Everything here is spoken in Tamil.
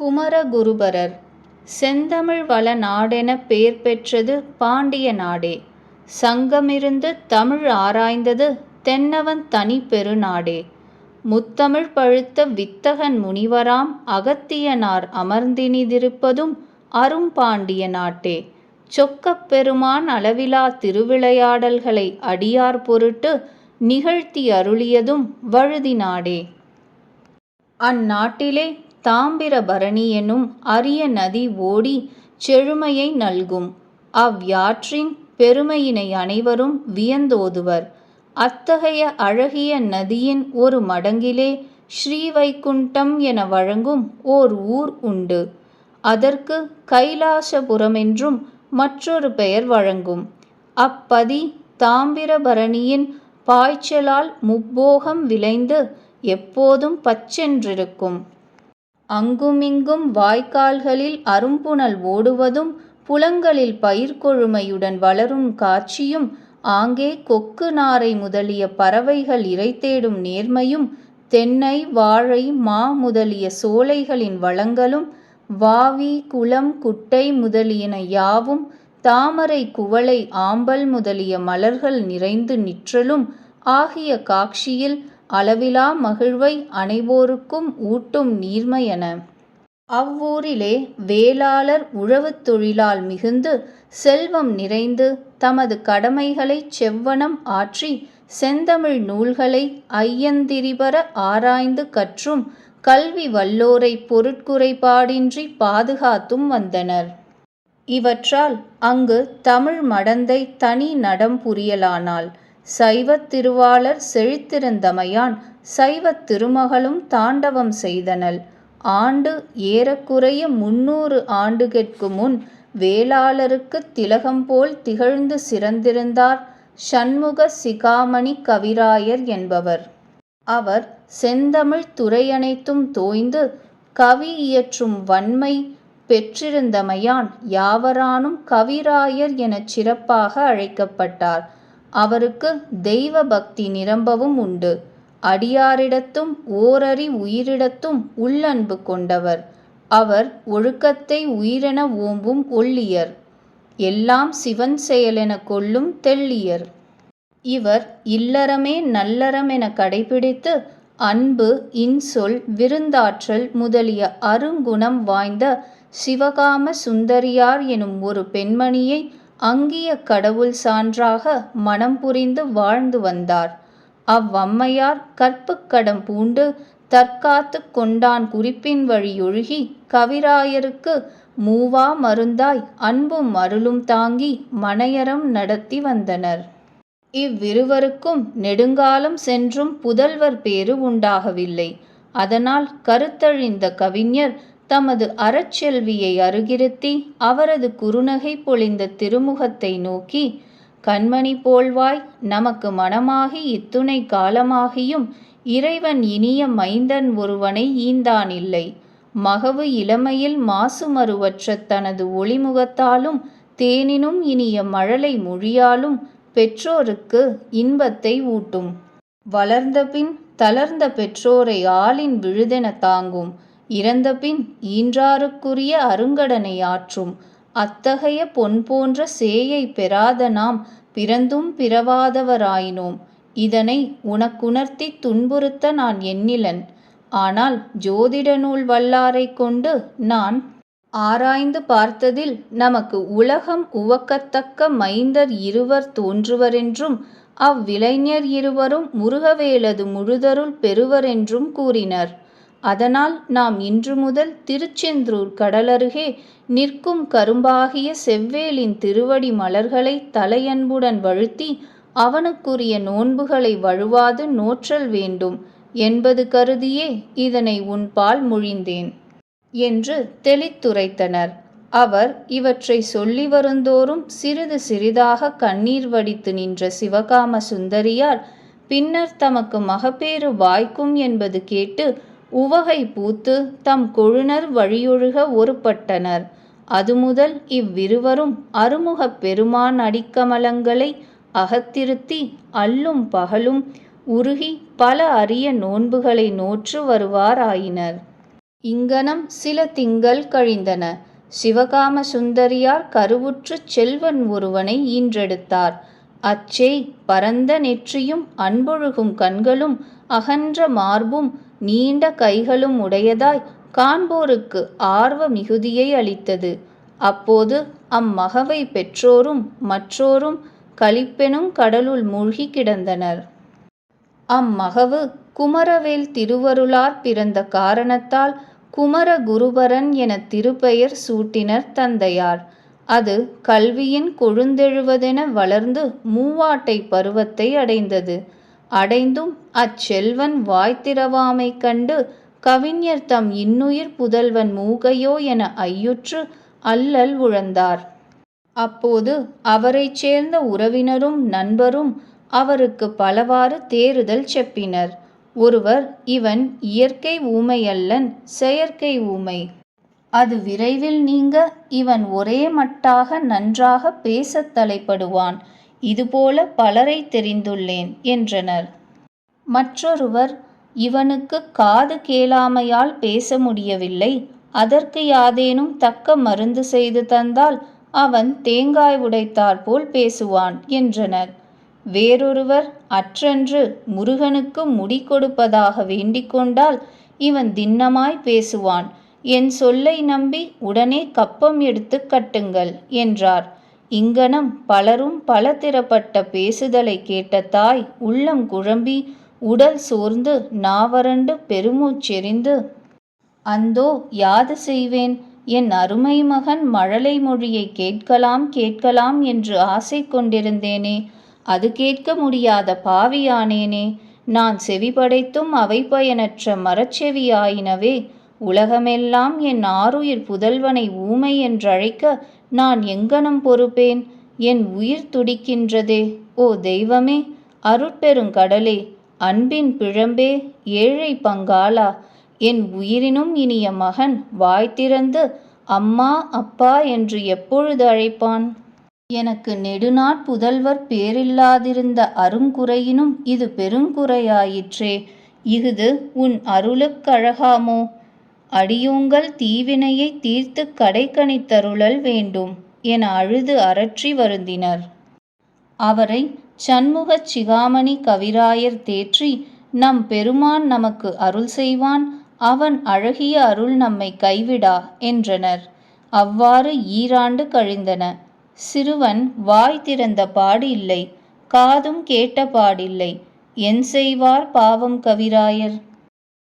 குமரகுருபரர். செந்தமிழ் வள நாடென பேர் பெற்றது பாண்டிய நாடே. சங்கமிருந்து தமிழ் ஆராய்ந்தது தென்னவன் தனி பெருநாடே. முத்தமிழ் பழுத்த வித்தகன் முனிவராம் அகத்தியனார் அமர்ந்தினிதிருப்பதும் அரும்பாண்டிய நாட்டே. சொக்கப் பெருமான் அளவிலா திருவிளையாடல்களை அடியார் பொருட்டு நிகழ்த்தி அருளியதும் வழுதி நாடே. அந்நாட்டிலே தாம்பிரபரணி எனும் அரிய நதி ஓடிச் செழுமையை நல்கும். அவ்யாற்றின் பெருமையினை அனைவரும் வியந்தோதுவர். அத்தகைய அழகிய நதியின் ஒரு மடங்கிலே ஸ்ரீவைகுண்டம் என வழங்கும் ஓர் ஊர் உண்டு. அதற்கு கைலாசபுரமென்றும் மற்றொரு பெயர் வழங்கும். அப்பதி தாம்பிரபரணியின் பாய்ச்சலால் முப்போகம் விளைந்து எப்போதும் பச்சென்றிருக்கும். அங்குமிங்கும் வாய்க்கால்களில் அரும்புனல் ஓடுவதும் புலங்களில் பயிர்கொழுமையுடன் வளரும் காட்சியும் ஆங்கே கொக்கு நாரை முதலிய பறவைகள் இரைதேடும் நேர்மையும் தென்னை வாழை மா முதலிய சோலைகளின் வளங்களும் வாவி குளம் குட்டை முதலியன யாவும் தாமரை குவளை ஆம்பல் முதலிய மலர்கள் நிறைந்து நிற்றலும் ஆகிய காட்சியில் அளவிலா மகிழ்வை அனைவோருக்கும் ஊட்டும் நீர்மையன. அவ்வூரிலே வேளாளர் உழவுத் தொழிலால் மிகுந்து செல்வம் நிறைந்து தமது கடமைகளைச் செவ்வனம் ஆற்றி செந்தமிழ் நூல்களை ஐயந்திரிபர ஆராய்ந்து கற்றும் கல்வி வல்லோரைப் பொருட்குறைபாடின்றி பாதுகாத்தும் வந்தனர். இவற்றால் அங்கு தமிழ் மடந்தை தனி நடம் புரியலானாள். சைவத் திருவாளர் செழித்திருந்தமையான் சைவத் திருமகளும் தாண்டவம் செய்தனள். ஆண்டு ஏறக்குறைய முன்னூறு ஆண்டுகட்கு முன் வேளாளருக்குத் திலகம்போல் திகழ்ந்து சிறந்திருந்தார் சண்முக சிகாமணி கவிராயர் என்பவர். அவர் செந்தமிழ் துறையனைத்தும் தோய்ந்து கவி இயற்றும் வன்மை பெற்றிருந்தமையான் யாவரானும் கவிராயர் எனச் சிறப்பாக அழைக்கப்பட்டார். அவருக்கு தெய்வ பக்தி நிரம்பவும் உண்டு. அடியாரிடத்தும் ஓரறி உயிரிடத்தும் உள்ளன்பு கொண்டவர். அவர் ஒழுக்கத்தை உயிரென ஓம்பும் ஒள்ளியர். எல்லாம் சிவன் செயலென கொள்ளும் தெள்ளியர். இவர் இல்லறமே நல்லறம் என கடைபிடித்து அன்பு இன்சொல் விருந்தாற்றல் முதலிய அருங்குணம் வாய்ந்த சிவகாம சுந்தரியார் எனும் ஒரு பெண்மணியை அங்கியக் கடவுள் சான்றாக மனம் புரிந்து வாழ்ந்து வந்தார். அவ்வம்மையார் கற்புக்கடம் பூண்டு தற்காத்துக் கொண்டான் குறிப்பின் வழியொழுகி கவிராயருக்கு மூவா மருந்தாய் அன்பும் அருளும் தாங்கி மனையறம் நடத்தி வந்தனர். இவ்விருவருக்கும் நெடுங்காலம் சென்றும் புதல்வர் பேறு உண்டாகவில்லை. அதனால் கருத்தழிந்த கவிஞர் தமது அறச்செல்வியை அருகிருத்தி அவரது குறுநகை பொழிந்த திருமுகத்தை நோக்கி கண்மணி போல்வாய் நமக்கு மனமாகி இத்துணை காலமாகியும் இறைவன் இனிய மைந்தன் ஒருவனை ஈந்தானில்லை. மகவு இளமையில் மாசுமருவற்ற தனது ஒளிமுகத்தாலும் தேனினும் இனிய மழலை மொழியாலும் பெற்றோருக்கு இன்பத்தை ஊட்டும். வளர்ந்தபின் தளர்ந்த பெற்றோரை ஆளின் விழுதென தாங்கும். இறந்தபின் ஈன்றாருக்குரிய அருங்கடனை ஆற்றும். அத்தகைய பொன்போன்ற சேயைப் பெறாத நாம் பிறந்தும் பிறவாதவராயினோம் இதனை உனக்குணர்த்தித் துன்புறுத்த நான் எண்ணிலன். ஆனால் ஜோதிட நூல் வல்லாரைக் கொண்டு நான் ஆராய்ந்து பார்த்ததில் நமக்கு உலகம் உவக்கத்தக்க மைந்தர் இருவர் தோன்றுவரென்றும் அவ்விளைஞர் இருவரும் முருகவேலது முழுதருள் பெறுவரென்றும் கூறினர். அதனால் நாம் இன்று முதல் திருச்செந்தூர் கடலருகே நிற்கும் கரும்பாகிய செவ்வேலின் திருவடி மலர்களை தலையன்புடன் வழுத்தி அவனுக்குரிய நோன்புகளை வழுவாது நோற்றல் வேண்டும் என்பது கருதியே இதனை உன்பால் மொழிந்தேன். என்று தெளித்துரைத்தனர். அவர் இவற்றை சொல்லி வருந்தோறும் சிறிது சிறிதாக கண்ணீர் வடித்து நின்ற சிவகாம சுந்தரியார் பின்னர் தமக்கு மகப்பேறு வாய்க்கும் என்பது கேட்டு உவகை பூத்து தம் கொழுநர் வழியொழுக ஒருப்பட்டனர். அதுமுதல் இவ்விருவரும் அருமுகப் பெருமான் அடிக்கமலங்களை அகத்திருத்தி அல்லும் பகலும் உருகி பல அரிய நோன்புகளை நோற்று வருவாராயினர். இங்ஙனம் சில திங்கள் கழிந்தன. சிவகாம சுந்தரியார் கருவுற்றுச் செல்வன் ஒருவனை ஈன்றெடுத்தார். அச்சே பரந்த நெற்றியும் அன்பொழுகும் கண்களும் அகன்ற மார்பும் நீண்ட கைகளும் உடையதாய் காண்போருக்கு ஆர்வ மிகுதியை அளித்தது. அப்போது அம்மகவை பெற்றோரும் மற்றோரும் களிப்பெனுங் கடலுள் மூழ்கிக் கிடந்தனர். அம்மகவு குமரவேல் திருவருளார் பிறந்த காரணத்தால் குமர குருபரன் என திருப்பெயர் சூட்டினர் தந்தையார். அது கல்வியின் கொழுந்தெழுவதென வளர்ந்து மூவாட்டை பருவத்தை அடைந்தது. அடைந்தும் அச்செல்வன் வாய்த்திரவாமை கண்டு கவிஞர் தம் இன்னுயிர் புதல்வன் மூகையோ என ஐயுற்று அல்லல் உழந்தார். அப்போது அவரைச் சேர்ந்த உறவினரும் நண்பரும் அவருக்கு பலவாறு தேறுதல் செப்பினர். ஒருவர் இவன் இயற்கை ஊமையல்லன் செயற்கை ஊமை. அது விரைவில் நீங்க இவன் ஒரே மட்டாக நன்றாக பேசத் தலைப்படுவான். இதுபோல பலரை தெரிந்துள்ளேன் என்றனர். மற்றொருவர் இவனுக்குக் காது கேளாமையால் பேச முடியவில்லை. அதற்கு யாதேனும் தக்க மருந்து செய்து தந்தால் அவன் தேங்காய் உடைத்தாற்போல் பேசுவான் என்றனர். வேறொருவர் அற்றன்று முருகனுக்கு முடி கொடுப்பதாக வேண்டிக் கொண்டால் இவன் திண்ணமாய் பேசுவான். என் சொல்லை நம்பி உடனே கப்பம் எடுத்துக் கட்டுங்கள் என்றார். இங்ஙனம் பலரும் பல திறப்பட்ட பேசுதலைக் கேட்ட தாய் உள்ளம் குழம்பி உடல் சோர்ந்து நாவரண்டு பெருமூச்செறிந்து அந்தோ யாது செய்வேன்? என் அருமை மகன் மழலை மொழியைக் கேட்கலாம் கேட்கலாம் என்று ஆசை கொண்டிருந்தேனே. அது கேட்க முடியாத பாவியானேனே. நான் செவிபடைத்தும் அவை பயனற்ற மரச்செவியாயினவே உலகமெல்லாம் என் ஆருயிர் புதல்வனை ஊமை என்றழைக்க நான் எங்ஙனம் பொறுப்பேன் என் உயிர் துடிக்கின்றதே ஓ தெய்வமே அருட்பெருங்கடலே அன்பின் பிழம்பே ஏழை பங்காளா என் உயிரினும் இனிய மகன் வாய் திறந்து அம்மா அப்பா என்று எப்பொழுது அழைப்பான்? எனக்கு நெடுநாட் புதல்வர் பேரில்லாதிருந்த அருங்குறையினும் இது பெருங்குறையாயிற்றே இஃது உன் அருளுக் கழகாமோ? அடியோங்கள் தீவினையைத் தீர்த்துக் கடைக்கணித்தருளல் வேண்டும் என அழுது அரற்றி வருந்தினர். அவரைச் சண்முகச் சிகாமணி கவிராயர் தேற்றி நம் பெருமான் நமக்கு அருள் செய்வான் அவன் அழகிய அருள் நம்மை கைவிடா என்றனர். அவ்வாறு ஈராண்டு கழிந்தன. சிறுவன் வாய் திறந்த பாடில்லை காதும் கேட்ட பாடில்லை. என் செய்வார் பாவம் கவிராயர்